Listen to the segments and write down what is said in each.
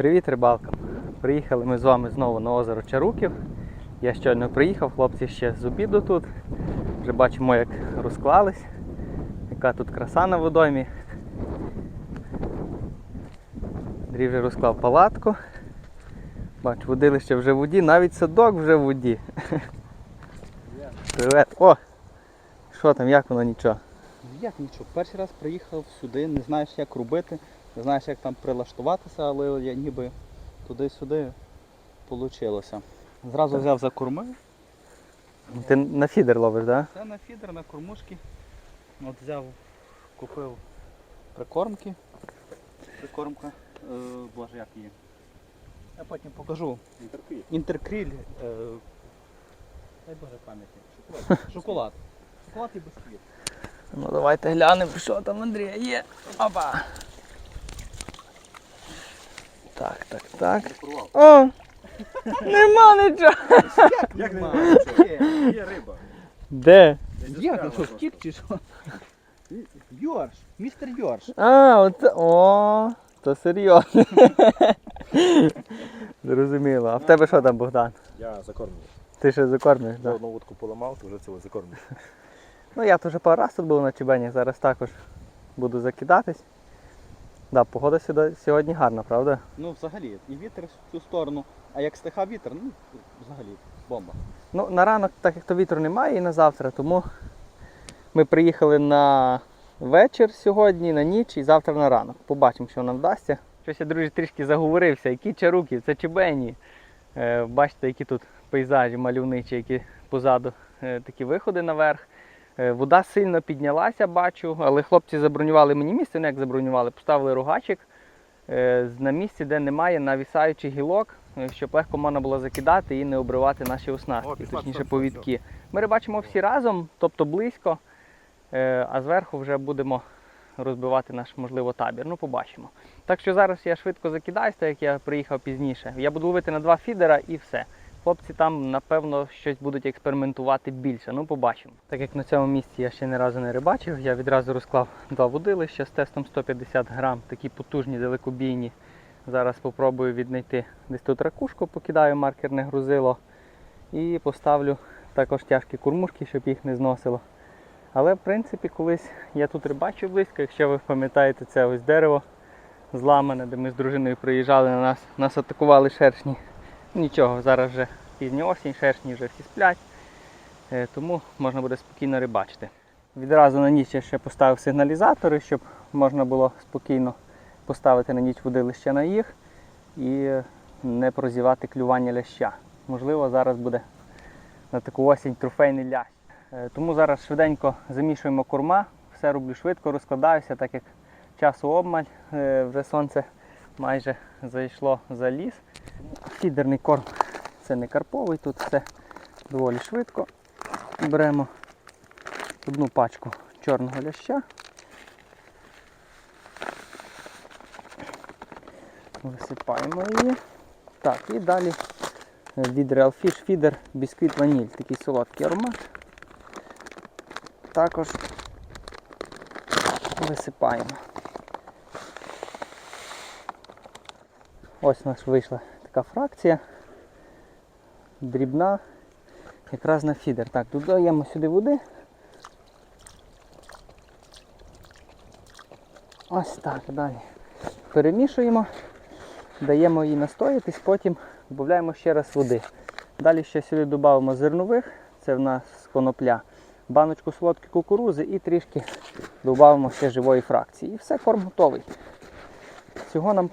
Привіт, рибалкам! Приїхали ми з вами знову на озеро Чаруків. Я щойно приїхав, хлопці ще з обіду тут. Вже бачимо, як розклались, яка тут краса на водоймі. Андрій вже розклав палатку. Бачу, водилище вже в воді, навіть садок вже в воді. Привет! О! Що там, як воно нічого? Як нічого, перший раз приїхав сюди, не знаєш як робити, не знаєш як там прилаштуватися, але я ніби туди-сюди вийшло. Зразу взяв за корми, Ти на фідер ловиш, так? це на фідер, на кормушки. От взяв, купив прикормки. Прикормка, е, боже, як її. Я потім покажу. Інтеркріль. Інтеркріль. Е, дай Боже пам'яті. Шоколад. Шоколад. Шоколад і бісквіт. Ну давайте глянемо, що там Андрія є. Опа! Так, так, так. О! Нема нічого! Як не немає? Є риба. Де? Як ну що, втік чи що? Йорш, містер Йорш. А, оце. О, то серйозно. Зрозуміло. А в тебе що там, Богдан? Я закормлю. Ти ще закормиш, Я так? одну вудку поламав, то вже цього закормлю. Ну я теж пару раз тут був на Чебені, зараз також буду закидатись. Да, погода сюди, сьогодні гарна, правда? Ну взагалі, і вітер в цю сторону, а як стиха вітер, ну взагалі бомба. Ну, на ранок, так як то вітру немає і на завтра, тому ми приїхали на вечір сьогодні, на ніч і завтра на ранок. Побачимо, що нам вдасться. Щось я, друзі, трішки заговорився. Які чаруки, це чебені. Е, бачите, які тут пейзажі мальовничі, які позаду е, такі виходи наверх. Е, вода сильно піднялася, бачу, але хлопці забронювали мені місце, ну як забронювали, поставили рогачик е, на місці, де немає навісаючих гілок, е, щоб легко можна було закидати і не обривати наші оснастки, точніше повідки. Ми рибачимо всі разом, тобто близько, а зверху вже будемо розбивати наш, можливо, табір. Ну, побачимо. Так що зараз я швидко закидаюсь, так як я приїхав пізніше. Я буду ловити на два фідера і все. Хлопці там, напевно, щось будуть експериментувати більше. Ну, побачимо. Так як на цьому місці я ще ні разу не рибачив, я відразу розклав два водилища з тестом 150 грам, такі потужні, далекобійні. Зараз спробую віднайти десь тут ракушку, покидаю маркерне грузило і поставлю також тяжкі кормушки, щоб їх не зносило. Але в принципі колись я тут рибачив близько, якщо ви пам'ятаєте, це ось дерево зламане, де ми з дружиною приїжджали на нас, нас атакували шершні. Нічого, зараз вже пізня осінь, шершні вже всі сплять, е, тому можна буде спокійно рибачити. Відразу на ніч я ще поставив сигналізатори, щоб можна було спокійно поставити на ніч водилище на їх і не прозівати клювання ляща. Можливо, зараз буде на таку осінь трофейний лящ. Е, Тому зараз швиденько замішуємо корма, все роблю швидко, розкладаюся, так як часу обмаль, е, вже сонце майже зайшло за ліс. Фідерний корм це не карповий, тут все доволі швидко. Беремо одну пачку чорного ляща. Висипаємо її. Так, і далі від Real Fish Feeder бісквіт ваніль, такий солодкий аромат. Також висипаємо. Ось у нас вийшла така фракція. Дрібна, якраз на фідер. Так, додаємо сюди води. Ось так, далі. Перемішуємо, даємо їй настоятись, потім додаємо ще раз води. Далі ще сюди додамо зернових, це в нас конопля, баночку солодкої кукурузи і трішки додамо ще живої фракції. І все, корм готовий. Цього нам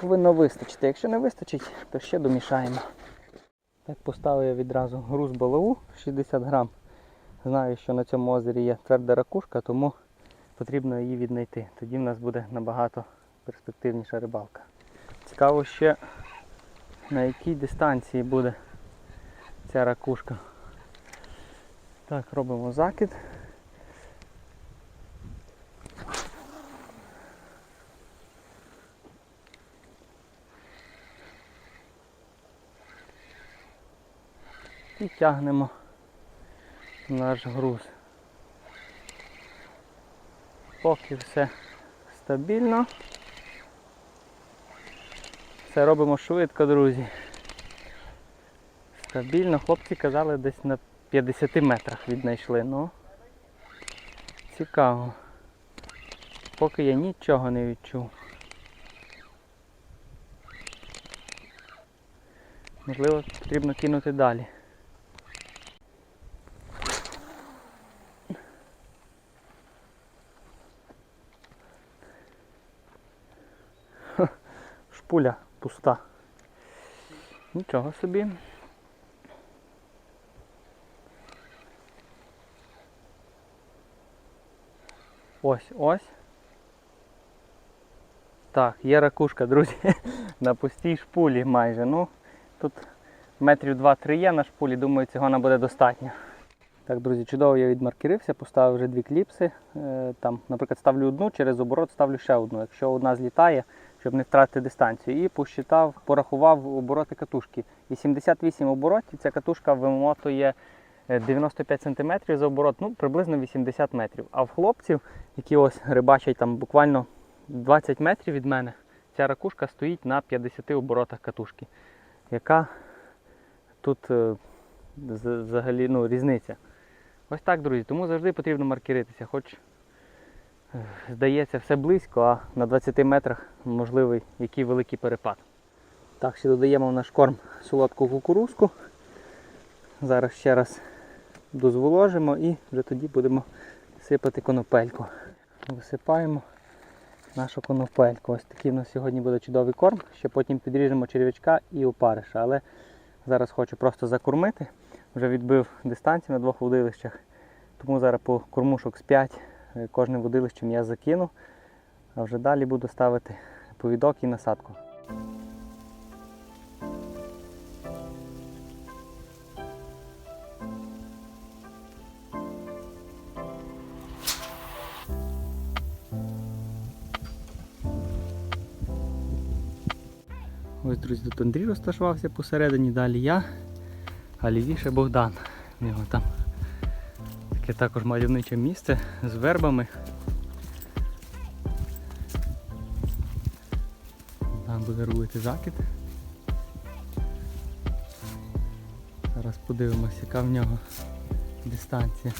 повинно вистачити. Якщо не вистачить, то ще домішаємо. Так поставив я відразу груз балаву 60 грам. Знаю, що на цьому озері є тверда ракушка, тому потрібно її віднайти. Тоді в нас буде набагато перспективніша рибалка. Цікаво ще на якій дистанції буде ця ракушка. Так, робимо закид. І тягнемо наш груз. Поки все стабільно. Все робимо швидко, друзі. Стабільно, хлопці казали, десь на 50 метрах віднайшли. Ну, цікаво. Поки я нічого не відчув. Можливо, потрібно кинути далі. Шпуля пуста. Нічого собі. Ось, ось. Так, є ракушка, друзі, на пустій шпулі майже. Ну, тут метрів 2-3 є на шпулі, думаю, цього нам буде достатньо. Так, друзі, чудово я відмаркерився, поставив вже дві кліпси. Е, Там, наприклад, ставлю одну, через оборот ставлю ще одну. Якщо одна злітає, щоб не втратити дистанцію. І посчитав, порахував обороти катушки. 88 оборотів, ця катушка вимотує е, 95 см за оборот, ну приблизно 80 метрів. А в хлопців, які ось рибачать там буквально 20 метрів від мене, ця ракушка стоїть на 50 оборотах катушки. Яка тут е, взагалі ну, різниця? Ось так, друзі, тому завжди потрібно маркеритися. Хоч е, здається все близько, а на 20 метрах можливий який великий перепад. Так, ще додаємо в наш корм солодку кукурузку. Зараз ще раз дозволожимо і вже тоді будемо сипати конопельку. Висипаємо нашу конопельку. Ось такий у нас сьогодні буде чудовий корм. Ще потім підріжемо черв'ячка і опариша. Але зараз хочу просто закормити. Вже відбив дистанцію на двох водилищах. Тому зараз по кормушок з 5 кожним водилищем я закину. А вже далі буду ставити повідок і насадку. Ось, друзі, тут Андрій розташувався посередині, далі я, а лівіше Богдан. У нього там таке також мальовниче місце з вербами. Там буде робити закид. Зараз подивимося, яка в нього дистанція.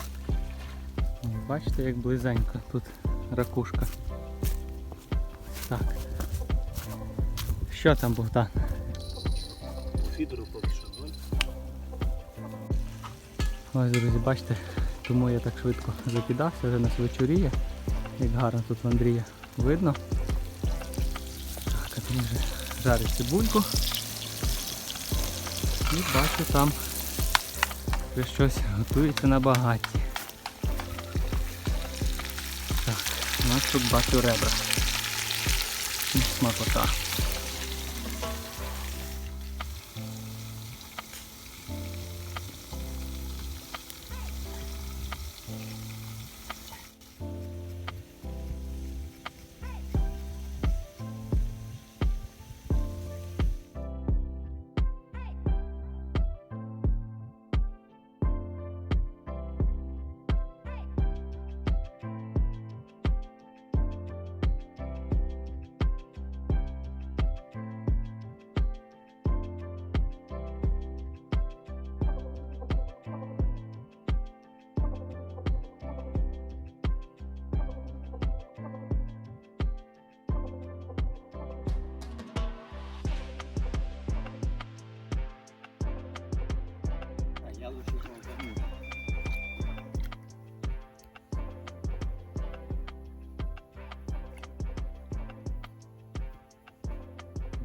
Бачите, як близенько тут ракушка. Ось Так. Що там, Богдан? Фідеру поки що ноль. Ось, друзі, бачите, тому я так швидко закидався, вже нас вечоріє. Як гарно тут в Андрія видно. Так, а він вже жарить цибульку. І бачу там вже щось готується на багатті. Так, у нас тут бачу ребра. Смакота.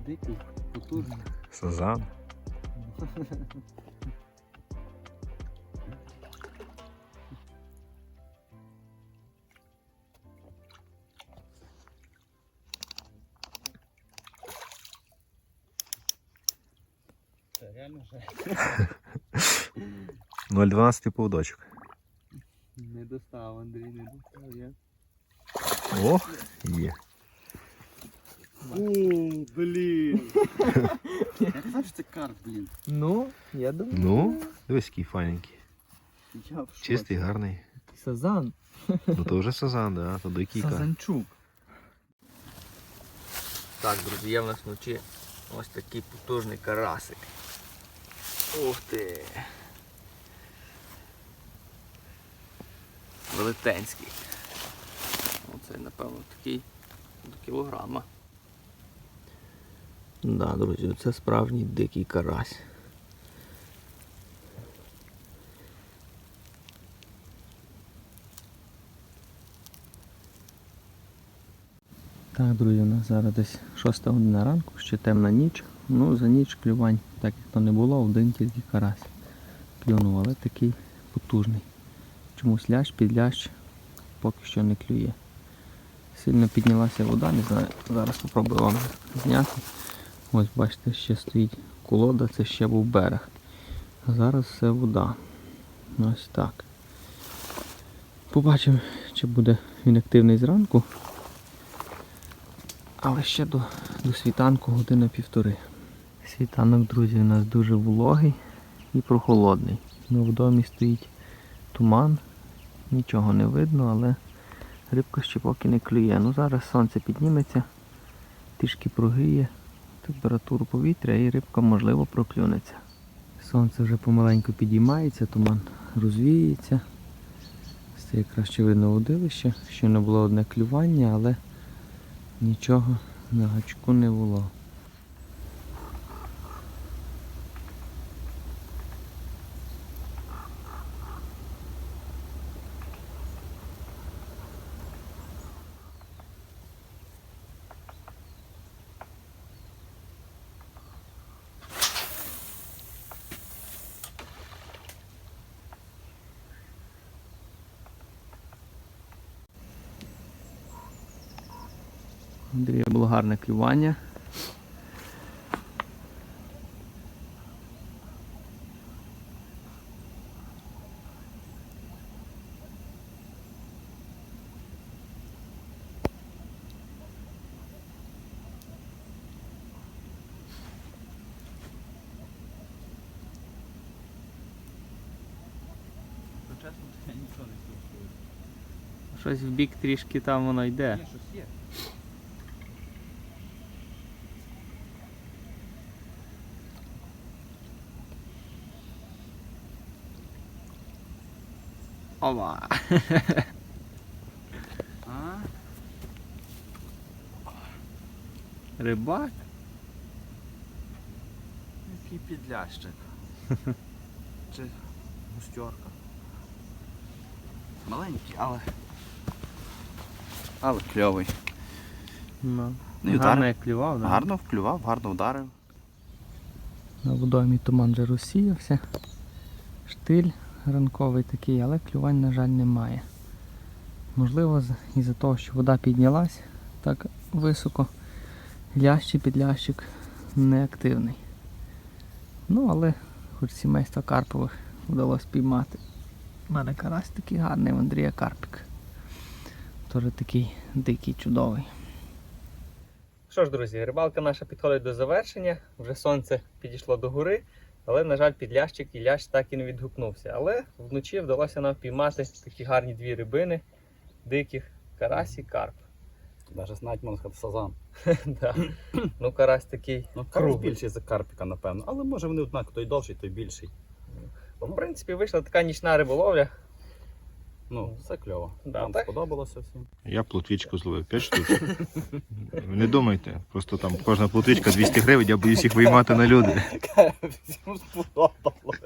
Дикий, потужний. Сазан. Це реально вже 0,12 поводочок. Не достав, Андрій, не достав. Я. О, є. О, блін. Я казав, що це карп, блін. Ну, я думаю. Ну, дивись, який файненький. Я в шоці. Чистий, гарний. Сазан. Ну то вже сазан, да, то дикійка. Сазанчук. Так, друзі, є в нас вночі Ось такий потужний карасик. Ух ти. Велетенський. Оце, напевно, такий до кілограма. Да, друзі, це справжній дикий карась. Так, друзі, у нас зараз десь 6 година ранку, ще темна ніч. Ну, за ніч клювань, так як то не було, один тільки карась клюнув, але такий потужний. Чомусь лящ, підлящ поки що не клює. Сильно піднялася вода, не знаю, зараз спробую вам зняти. Ось бачите, ще стоїть колода, це ще був берег. А зараз все вода. Ось так. Побачимо, чи буде він активний зранку. Але ще до, до світанку година півтори. Світанок, друзі, у нас дуже вологий і прохолодний. Ну, в домі стоїть туман, нічого не видно, але рибка ще поки не клює. Ну зараз сонце підніметься, трішки прогріє температуру повітря і рибка можливо проклюнеться. Сонце вже помаленьку підіймається, туман розвіється. Це якраз ще видно водилище, ще не було одне клювання, але нічого на гачку не було. Андрія було гарне клювання. Щось в бік трішки там воно йде. Є, щось є. Ова. А? Рибак. Який підлящик. Чи густьорка. Маленький, але. Але кльовий. Ну, Ну, і гарно як клював, да? Гарно вклював, гарно вдарив. На водоймі туман вже розсіявся. Штиль ранковий такий, але клювань, на жаль, немає. Можливо, із-за того, що вода піднялась так високо, лящ і підлящик неактивний. Ну, але хоч сімейства Карпових вдалося піймати. У мене карась такий гарний, в Андрія Карпік. Теж такий дикий, чудовий. Що ж, друзі, рибалка наша підходить до завершення. Вже сонце підійшло до гори, але, на жаль, підлящик і лящ так і не відгукнувся. Але вночі вдалося нам піймати такі гарні дві рибини, диких карась і карп. Навіть навіть можна сказати сазан. Да. Ну, карась такий. Ну, карась більший за карпіка, напевно. Але може вони однаково, той довший, той більший. Ну, в принципі, вийшла така нічна риболовля. Ну, все кльово. Да, Нам так? сподобалося всім. Я плотвічку зловив 5 штук. Не думайте, просто там кожна плотвічка 200 гривень, я боюсь їх виймати на люди. Всім сподобалось.